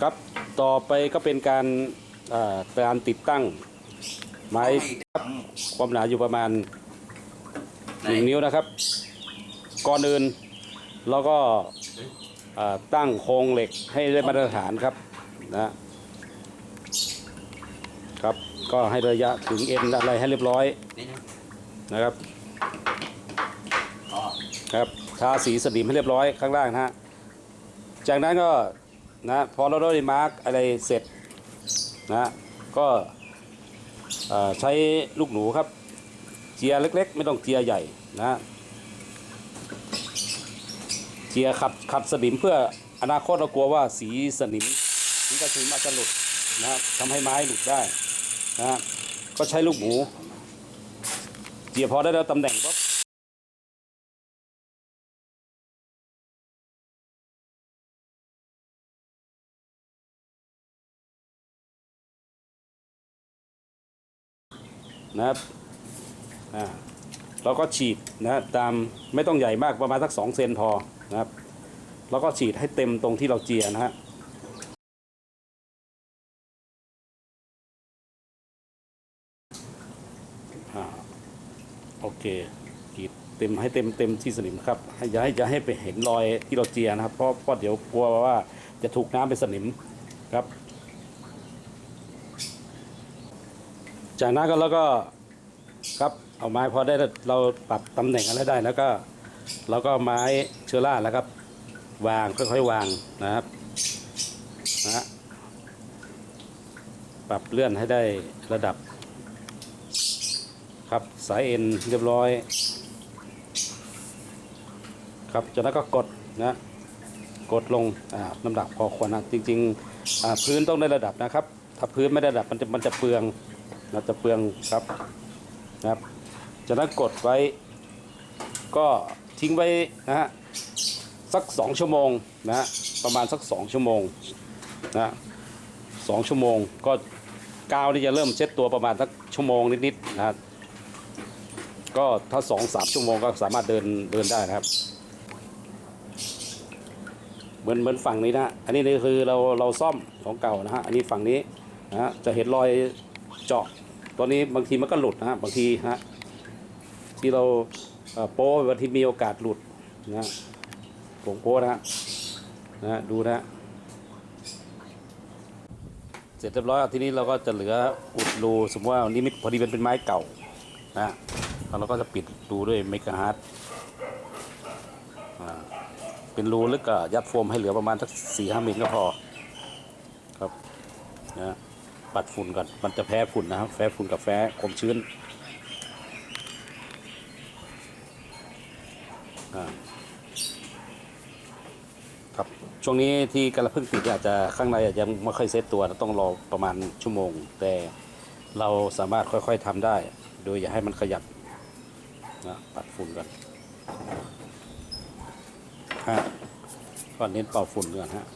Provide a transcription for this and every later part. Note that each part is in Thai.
ครับต่อไปก็เป็นการการติดตั้งไม้ครับความหนาอยู่ประมาณหนึ่งนิ้วนะครับ ก่อนอื่นเราก็ตั้งโครงเหล็กให้ได้มาตรฐานครับนะครับ ก็ให้ระยะถึงเอ็นอะไรให้เรียบร้อยนะครับครับทาสีสนิมให้เรียบร้อยข้างล่างนะฮะจากนั้นก็ นะพอเราได้มาร์กอะไรเสร็จนะก็ใช้ลูกหนูครับ เจียเล็กๆ ไม่ต้องเจียใหญ่นะเจียขัดขัดสนิมเพื่ออนาคตเรากลัวว่าสีสนิมสีกระสุนอาจจะหลุดนะทำให้ไม้หลุดได้นะก็ใช้ลูกหมูเจียพอได้แล้วตำแหน่งก็ นะครับอ่าเราก็ฉีดนะตามไม่ต้องใหญ่มากประมาณสักสองเซนพอนะครับ แล้วก็ฉีดให้เต็มตรงที่เราเจียนะฮะอ่าโอเคฉีดเต็มให้เต็มเต็มที่สนิมครับให้อย่าให้อย่าให้ไปเห็นรอยที่เราเจียนะครับเพราะเพราะเดี๋ยวกลัวว่าจะถูกน้ำเป็นสนิมครับ จากนั้นก็แล้วก็ครับเอาไม้พอได้เราปรับตำแหน่งอะไรได้แล้วก็เราก็เอาไม้เชื้อราแล้วครับ วางค่อยๆวางนะครับนะปรับเลื่อนให้ได้ระดับ ครับสายเอ็นเรียบร้อย ครับจากนั้นก็กดนะกดลงอ่าน้ำหนักพอควรนะจริงๆอ่าพื้นต้องได้ระดับนะครับ ถ้าพื้นไม่ได้ระดับมันจะมันจะเปลือง นะจะเปลืองครับนะครับจากนั้นกดไว้ ก็ทิ้งไว้นะฮะสักสองชั่วโมงนะฮะประมาณสักสองชั่วโมงนะสองชั่วโมงก็กาวนี่จะเริ่มเช็ดตัวประมาณสักชั่วโมงนิดๆนะฮะก็ถ้าสองสามชั่วโมงก็สามารถเดินเดินได้นะครับ เหมือนเหมือนฝั่งนี้นะฮะอันนี้นี่คือเราเราซ่อมของเก่านะฮะ อันนี้ฝั่งนี้นะฮะจะเห็นรอยเจาะ ตัวนี้บางทีมันก็หลุดนะฮะบางทีฮะที่เราโป้บางทีมีโอกาสหลุดนะผงโป้นะฮะนะดูนะฮะเสร็จเรียบร้อยทีนี้เราก็จะเหลืออุดรูสมมติว่าอันนี้ไม่พอดีมันเป็นไม้เก่านะแล้วเราก็จะปิดรูด้วยเมกะฮาร์ดเป็นรูลึกก็ยัดโฟมให้เหลือประมาณสักสี่ห้ามิลก็พอครับนะ ปัดฝุ่นก่อน มันจะแพ้ฝุ่นนะครับ แพ้ฝุ่นกับแพ้ความชื้นครับ ช่วงนี้ที่กระเพิ่งติดอาจจะข้างในอาจจะไม่ค่อยเซตตัวนะต้องรอประมาณชั่วโมง แต่เราสามารถค่อยๆทำได้ โดยอย่าให้มันขยับนะปัดฝุ่นก่อนฮะก่อนเน้นเป่าฝุ่นก่อนฮะ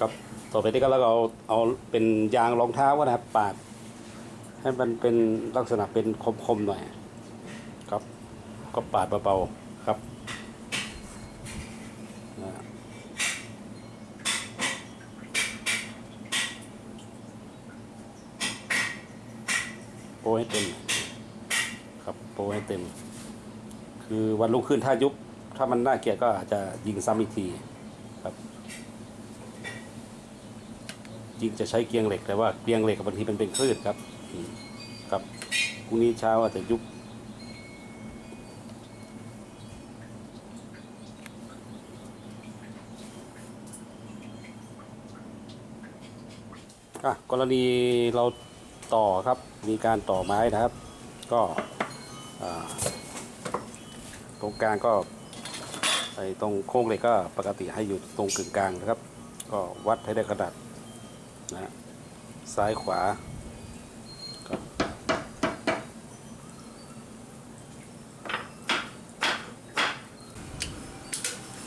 ครับต่อไปนี้ก็เราก็เอาเอาเป็นยางรองเท้าก็นะครับ ปาด ให้มันเป็นลักษณะเป็นคมๆหน่อย ครับ ก็ปาดเบาๆครับโปให้เต็มครับโปให้เต็ม คือวันรุ่งขึ้นถ้ายุบ ถ้ามันน่าเกลียดก็อาจจะยิงซ้ำอีกที ครับ ยิงจะใช้เกียงเหล็กแต่ว่าเกียงเหล็กบางทีมันเป็นคลื่นครับครับพรุ่งนี้เช้าอาจจะยุบอะกรณีเราต่อครับมีการต่อไม้นะครับ ก็อ่าตรงกลางก็ไอ้ตรงโค้งเหล็กก็ปกติให้อยู่ตรงกึ่งกลางนะครับ ก็วัดให้ได้ขนาด นะฮะซ้ายขวาครับ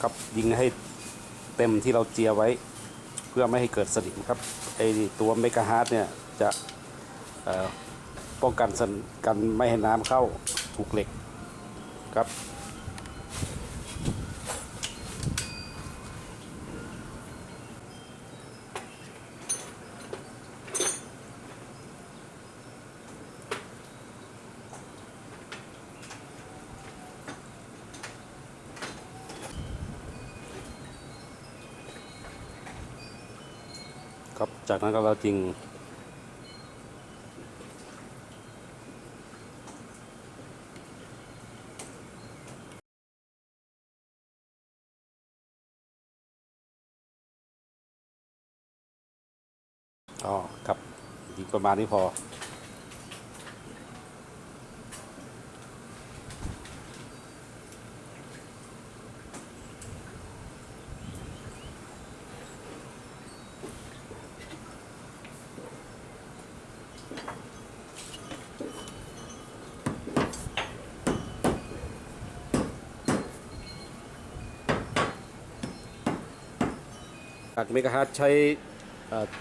ครับยิงให้เต็มที่เราเจียไว้ เพื่อไม่ให้เกิดสนิมครับไอตัวเมกะฮาร์ดเนี่ยจะป้องกันสนกันไม่ให้น้ำเข้าถูกเหล็กครับ จากนั้นก็เราจริงอ๋อครับดีประมาณนี้พอ จากเมกะฮัทใช้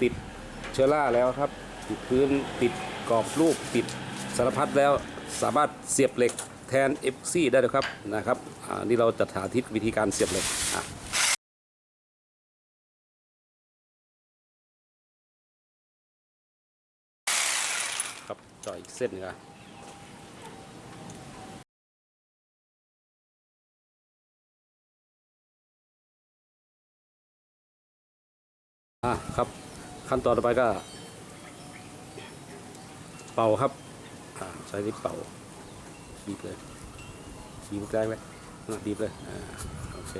ติดเชื้อราแล้วครับ ติดพื้นติดกรอบรูปติดสารพัดแล้วสามารถเสียบเหล็กแทนเอฟซีได้เลยครับนะครับนี่เราจะสาธิตวิธีการเสียบเหล็กครับจ่ออีกเส้นหนึงอะ อะครับ ขั้นตอนต่อไปก็ เป่าครับอ่าใช้ที่เป่าบีบเลยบีบแรงเลยบีบเลยอ่าโอเค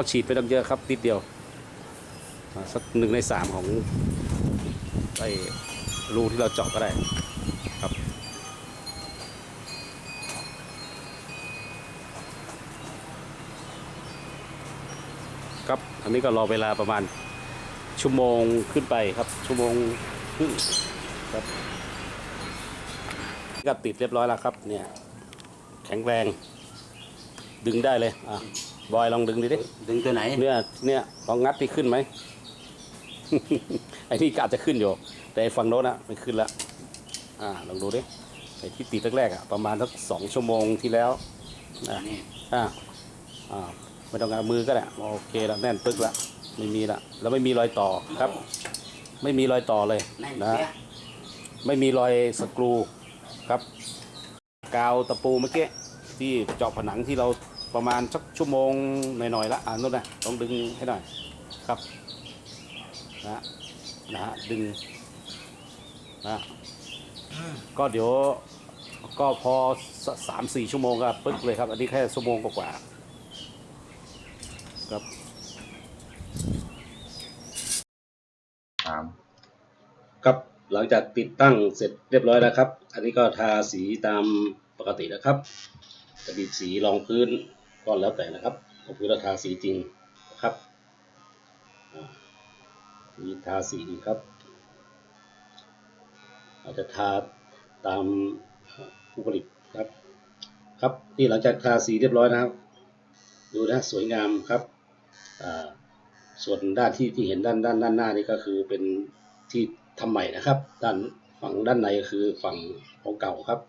ก็ฉีดไปต้งเยอะครับนิดเดียวสักหนึ่งในสามของไอ้รูที่เราเจาะก็ได้ครับ ครับอันนี้ก็รอเวลาประมาณชั่วโมงขึ้นไปครับชั่วโมงครึ่งครับก็ติดเรียบร้อยแล้วครับเนี่ยแข็งแรงดึงได้เลยอะ บอยลองดึงดิดิดึงตัวไหนเนี่ยเนี่ยลองงัดที่ขึ้นไหม ไอ้นี่ก็อาจจะขึ้นอยู่ แต่ไอ้ฝั่งโน้นอะไม่ขึ้นละอ่าลองดูดิไอ้ที่ติดแรกๆอะประมาณสักสองชั่วโมงที่แล้วอะนี่อ่าอ่าไม่ต้องเอามือก็ได้โอเคแล้วแน่นปึ๊กละไม่มีละแล้วไม่มีรอยต่อครับ ไม่มีรอยต่อเลยแน่นนะเสียไม่มีรอยสกรูครับ กาวตะปูเมื่อกี้ที่เจาะผนังที่เรา ประมาณสักชั่วโมงหน่อยๆละอ่านนู่นนะต้องดึงให้หน่อยครับนะฮะนะฮะดึงนะก็เดี๋ยวก็พอสสามสี่ชั่วโมงก็ปึ๊กเลยครับ อันนี้แค่ชั่วโมงกว่าๆครับสามครับหลังจากติดตั้งเสร็จเรียบร้อยแล้วครับ อันนี้ก็ทาสีตามปกตินะครับจะบีบสีรองพื้น ก็แล้วแต่นะครับของพื้นเราทาสีจริงนะครับมีทาสีครับ อาจจะทาตามผู้ผลิตครับ ครับนี่หลังจากทาสีเรียบร้อยนะครับ ดูนะสวยงามครับส่วนด้านที่ที่เห็นด้านด้านด้านหน้านี่ก็คือเป็นที่ทำใหม่นะครับ ด้านฝั่งด้านในก็คือฝั่งของเก่าครับ